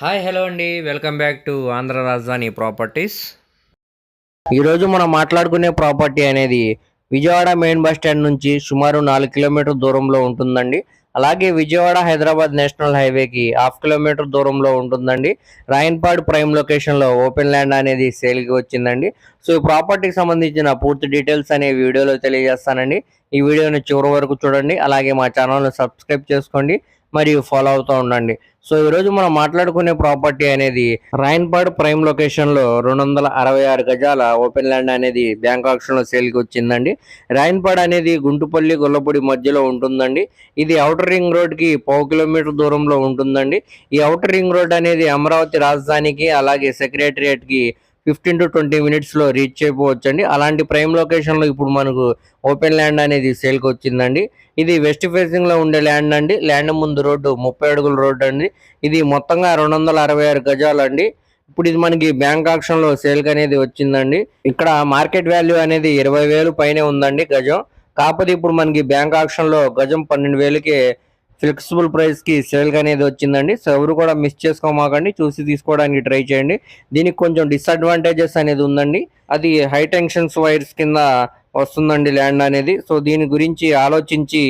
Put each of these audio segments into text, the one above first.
Hi hello అండి. Welcome back to Andhra Rajadhani properties. ఈరోజు మనం మాట్లాడుకునే ప్రాపర్టీ అనేది విజయవాడ మెయిన్ బస్ స్టాండ్ నుంచి సుమారు నాలుగు కిలోమీటర్ దూరంలో ఉంటుందండి. అలాగే విజయవాడ హైదరాబాద్ నేషనల్ హైవేకి హాఫ్ కిలోమీటర్ దూరంలో ఉంటుందండి. రాయన్పాడు ప్రైమ్ లొకేషన్లో ఓపెన్ ల్యాండ్ అనేది సేల్కి వచ్చిందండి. సో ఈ ప్రాపర్టీకి సంబంధించిన పూర్తి డీటెయిల్స్ అనే వీడియోలో తెలియజేస్తానండి. ఈ వీడియోని చివరి వరకు చూడండి. అలాగే మా ఛానల్ని సబ్స్క్రైబ్ చేసుకోండి. మరియు ఫాలో అవుతూ ఉండండి. సో ఈరోజు మనం మాట్లాడుకునే ప్రాపర్టీ అనేది రాయన్పాడ్ ప్రైమ్ లొకేషన్లో రెండు వందల అరవై ఆరు గజాల ఓపెన్ ల్యాండ్ అనేది బ్యాంక్ ఆక్షన్లో సేల్కి వచ్చిందండి. రాయన్పాడ్ అనేది గుంటుపల్లి గొల్లపూడి మధ్యలో ఉంటుందండి. ఇది అవుటర్ రింగ్ రోడ్కి పావు కిలోమీటర్ దూరంలో ఉంటుందండి. ఈ అవుటర్ రింగ్ రోడ్ అనేది అమరావతి రాజధానికి అలాగే సెక్రటరియట్కి ఫిఫ్టీన్ టు ట్వంటీ మినిట్స్లో రీచ్ చేయకపోవచ్చండి అలాంటి ప్రైమ్ లొకేషన్లో ఇప్పుడు మనకు ఓపెన్ ల్యాండ్ అనేది సేల్కి వచ్చిందండి. ఇది వెస్ట్ ఫేసింగ్లో ఉండే ల్యాండ్ అండి. ల్యాండ్ ముందు రోడ్డు ముప్పై అడుగుల రోడ్డు అండి. ఇది మొత్తంగా రెండు వందల అరవై ఆరు గజాలు అండి ఇప్పుడు ఇది మనకి బ్యాంక్ ఆక్షన్లో సేల్కి అనేది వచ్చిందండి. ఇక్కడ మార్కెట్ వాల్యూ అనేది ఇరవై వేలు పైనే ఉందండి గజం. కాకపోతే ఇప్పుడు మనకి బ్యాంక్ ఆక్షన్లో గజం పన్నెండు వేలకి ఫ్లెక్సిబుల్ ప్రైస్కి సేల్ అనేది వచ్చిందండి. సో ఎవరు కూడా మిస్ చేసుకోమాకండి. చూసి తీసుకోవడానికి ట్రై చేయండి. దీనికి కొంచెం డిసడ్వాంటేజెస్ అనేది ఉందండి. అది హై టెన్షన్స్ వైర్స్ కింద వస్తుందండి ల్యాండ్ అనేది. సో దీని గురించి ఆలోచించి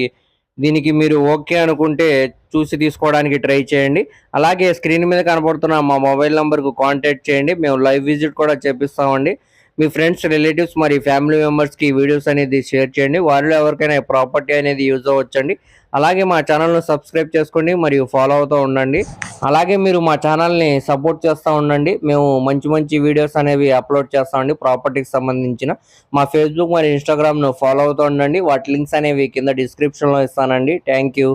దీనికి మీరు ఓకే అనుకుంటే చూసి తీసుకోవడానికి ట్రై చేయండి. అలాగే స్క్రీన్ మీద కనబడుతున్న మా మొబైల్ నెంబర్కు కాంటాక్ట్ చేయండి. మేము లైవ్ విజిట్ కూడా చేపిస్తామండి. మీ ఫ్రెండ్స్ రిలేటివ్స్ మరి ఫ్యామిలీ మెంబర్స్కి వీడియోస్ అనేది షేర్ చేయండి. వారిలో ఎవరికైనా ప్రాపర్టీ అనేది యూజ్ అవ్వచ్చండి. అలాగే మా ఛానల్ను సబ్స్క్రైబ్ చేసుకోండి మరియు ఫాలో అవుతూ ఉండండి. అలాగే మీరు మా ఛానల్ని సపోర్ట్ చేస్తూ ఉండండి. మేము మంచి మంచి వీడియోస్ అనేవి అప్లోడ్ చేస్తామండి ప్రాపర్టీకి సంబంధించిన మా ఫేస్బుక్ మరియు ఇన్స్టాగ్రామ్ను ఫాలో అవుతూ ఉండండి. వాటి లింక్స్ అనేవి కింద డిస్క్రిప్షన్లో ఇస్తానండి. Thank you.